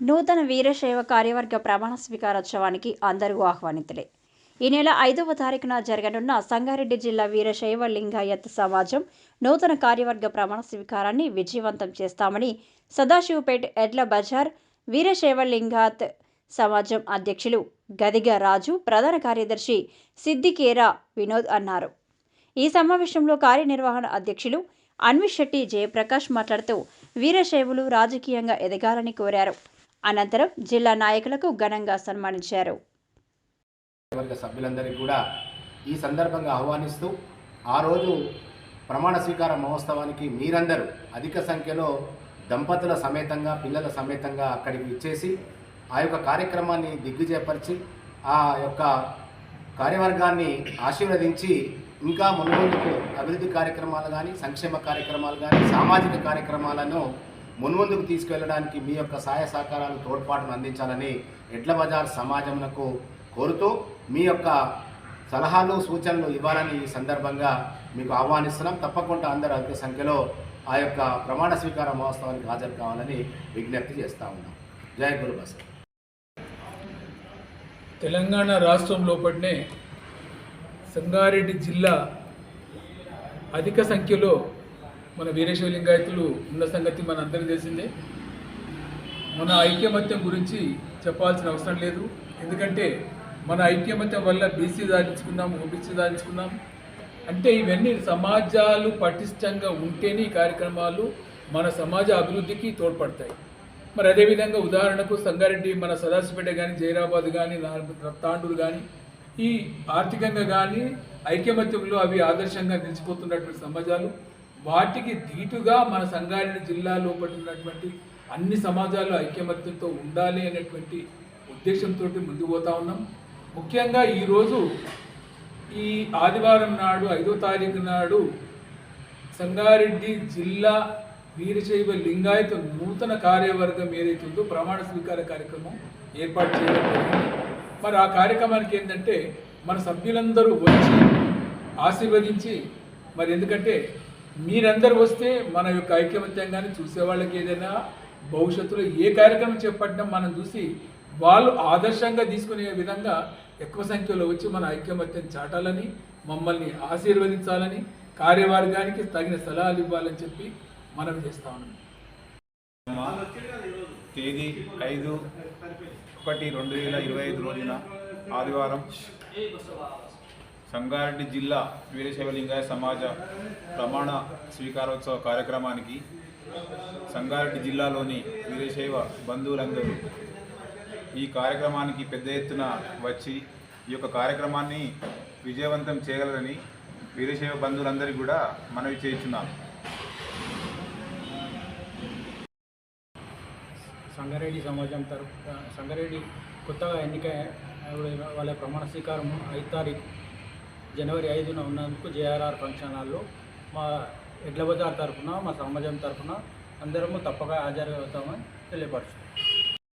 నూతన వీరశైవ కార్యవర్గ ప్రమాణ స్వీకారోత్సవానికి అందరూ ఆహ్వానితులే. ఈ నెల ఐదవ తారీఖున జరగనున్న సంగారెడ్డి జిల్లా వీరశైవ లింగాయత్ సమాజం నూతన కార్యవర్గ ప్రమాణ స్వీకారాన్ని విజయవంతం చేస్తామని సదాశివపేట్ ఎడ్ల బజార్ వీరశైవ లింగాయత్ సమాజం అధ్యక్షులు గదిగ రాజు ప్రధాన కార్యదర్శి సిద్దికేరా వినోద్ అన్నారు. ఈ సమావేశంలో కార్యనిర్వహణ అధ్యక్షులు అన్విశెట్టి జయప్రకాష్ మాట్లాడుతూ వీరశైవులు రాజకీయంగా ఎదగాలని కోరారు. అనంతరం జిల్లా నాయకులకు ఘనంగా సన్మానించారు. సభ్యులందరికీ కూడా ఈ సందర్భంగా ఆహ్వానిస్తూ ఆ రోజు ప్రమాణ స్వీకార మహోత్సవానికి మీరందరూ అధిక సంఖ్యలో దంపతుల సమేతంగా పిల్లల సమేతంగా అక్కడికి ఇచ్చేసి ఆ యొక్క కార్యక్రమాన్ని దిగ్విజయపరిచి ఆ యొక్క కార్యవర్గాన్ని ఆశీర్వదించి ఇంకా మునుగోలుకు అభివృద్ధి కార్యక్రమాలు కానీ సంక్షేమ కార్యక్రమాలు కానీ సామాజిక కార్యక్రమాలను మున్ముందుకు తీసుకెళ్ళడానికి మీ యొక్క సహాయ సహకారాలు తోడ్పాటును అందించాలని ఎడ్ల బజార్ సమాజంకు కోరుతూ మీ యొక్క సలహాలు సూచనలు ఇవ్వాలని ఈ సందర్భంగా మీకు ఆహ్వానిస్తున్నాం. తప్పకుండా అందరూ అధిక సంఖ్యలో ఆ యొక్క ప్రమాణ స్వీకార మహోత్సవానికి హాజరు కావాలని విజ్ఞప్తి చేస్తా ఉన్నాం. జయ గురు బస్ తెలంగాణ రాష్ట్రం లోపలనే సంగారెడ్డి జిల్లా అధిక సంఖ్యలో మన వీరేశ్వర లింగాయతులు ఉన్న సంగతి మన అందరికీ తెలిసిందే. మన ఐక్యమత్యం గురించి చెప్పాల్సిన అవసరం లేదు. ఎందుకంటే మన ఐక్యమత్యం వల్ల బీసీ సాధించుకున్నాం ఓబీసీ సాధించుకున్నాం అంటే ఇవన్నీ సమాజాలు పటిష్టంగా ఉంటేనే ఈ కార్యక్రమాలు మన సమాజ అభివృద్ధికి తోడ్పడతాయి. మరి అదేవిధంగా ఉదాహరణకు సంగారెడ్డి మన సదాశివపేట కానీ జైరాబాద్ కానీ తాండూరు కానీ ఈ ఆర్థికంగా కానీ ఐక్యమత్యంలో అవి ఆదర్శంగా నిలిచిపోతున్నటువంటి సమాజాలు. వాటికి ధీటుగా మన సంగారెడ్డి జిల్లా లోపల ఉన్నటువంటి అన్ని సమాజాలు ఐక్యమత్యంతో ఉండాలి అనేటువంటి ఉద్దేశంతో ముందు పోతా ఉన్నాం. ముఖ్యంగా ఈరోజు ఈ ఆదివారం నాడు ఐదో తారీఖు నాడు సంగారెడ్డి జిల్లా వీరశైవ లింగాయత నూతన కార్యవర్గం ఏదైతే ఉందో ప్రమాణ స్వీకార కార్యక్రమం ఏర్పాటు చేయడం జరిగింది. మరి ఆ కార్యక్రమానికి ఏంటంటే మన సభ్యులందరూ వచ్చి ఆశీర్వదించి మరి ఎందుకంటే మీరందరూ వస్తే మన యొక్క ఐకమత్యంగాన్ని చూసేవాళ్ళకి ఏదైనా భవిష్యత్తులో ఏ కార్యక్రమం చేపట్టినా మనం చూసి వాళ్ళు ఆదర్శంగా తీసుకునే విధంగా ఎక్కువ సంఖ్యలో వచ్చి మన ఐక్యమత్యం చాటాలని మమ్మల్ని ఆశీర్వదించాలని కార్యవర్గానికి తగిన సలహాలు ఇవ్వాలని చెప్పి మనం చేస్తా ఉన్నాం. తేదీ ఐదు ఒకటి రెండు వేల ఇరవై ఐదు రోజున ఆదివారం సంగారెడ్డి జిల్లా వీరశైవ లింగాయ సమాజ ప్రమాణ స్వీకారోత్సవ కార్యక్రమానికి సంగారెడ్డి జిల్లాలోని వీరశైవ బంధువులందరూ ఈ కార్యక్రమానికి పెద్ద ఎత్తున వచ్చి ఈ యొక్క కార్యక్రమాన్ని విజయవంతం చేయగలరని వీరశైవ బంధువులందరికీ కూడా మనవి చేస్తున్నాను సంగారెడ్డి సమాజం తరఫు సంగారెడ్డి కొత్తగా ఎన్నిక వాళ్ళ ప్రమాణ స్వీకారం ఐదు తారీఖు జనవరి ఐదున ఉన్నందుకు జేఆర్ఆర్ ఫంక్షన్ హాల్లో మా ఎడ్ల బజార్ తరఫున మా సమాజం తరఫున అందరము తప్పక హాజరు అవుతామని తెలియపరుస్తున్నాం